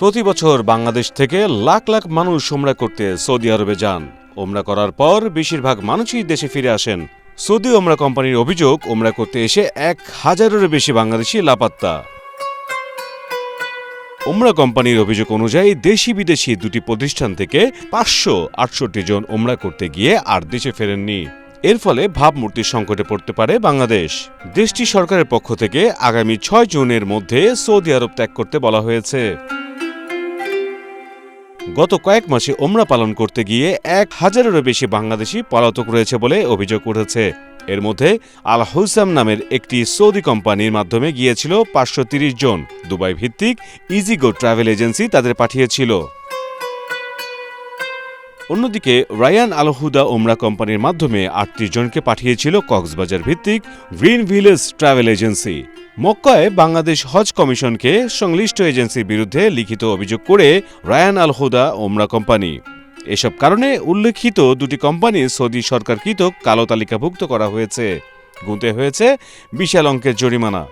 প্রতি বছর বাংলাদেশ থেকে লাখ লাখ মানুষ ওমরা করতে সৌদি আরবে যান। ওমরা করার পর বেশিরভাগ মানুষই দেশে ফিরে আসেন। সৌদি ওমরা কোম্পানির অভিযোগ ওমরা করতে এসে এক হাজারেরও বেশি বাংলাদেশি লাপাত্তা। ওমরা কোম্পানির অভিযোগ অনুযায়ী দেশি বিদেশি দুটি প্রতিষ্ঠান থেকে পাঁচশো আটষট্টি জন ওমরা করতে গিয়ে আর দেশে ফেরেননি। এর ফলে ভাবমূর্তির সংকটে পড়তে পারে বাংলাদেশ। দেশটি সরকারের পক্ষ থেকে আগামী ছয় জুনের মধ্যে সৌদি আরব ত্যাগ করতে বলা হয়েছে। গত কয়েক মাসে ওমরা পালন করতে গিয়ে এক হাজারেরও বেশি বাংলাদেশি পলাতক রয়েছে বলে অভিযোগ উঠেছে। এর মধ্যে আল হুসাম নামের একটি সৌদি কোম্পানির মাধ্যমে গিয়েছিল পাঁচশো তিরিশ জন। দুবাই ভিত্তিক ইজিগো ট্রাভেল এজেন্সি তাদের পাঠিয়েছিল। অন্যদিকে রায়ান আলহুদা ওমরা কোম্পানির মাধ্যমে আটত্রিশ জনকে পাঠিয়েছিল কক্সবাজার ভিত্তিক গ্রিন ভিলেজ ট্রাভেল এজেন্সি। মক্কায় বাংলাদেশ হজ কমিশনকে সংশ্লিষ্ট এজেন্সির বিরুদ্ধে লিখিত অভিযোগ করে রায়ান আল হুদা ওমরা কোম্পানি। এসব কারণে উল্লেখিত দুটি কোম্পানি সৌদি সরকারকৃত কালো তালিকাভুক্ত করা হয়েছে। গুনতে হয়েছে বিশাল অঙ্কের জরিমানা।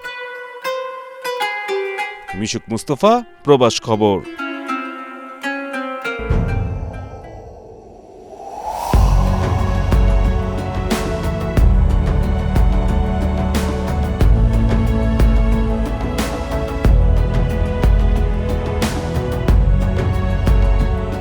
মিশুক মুস্তফা, প্রবাস খবর।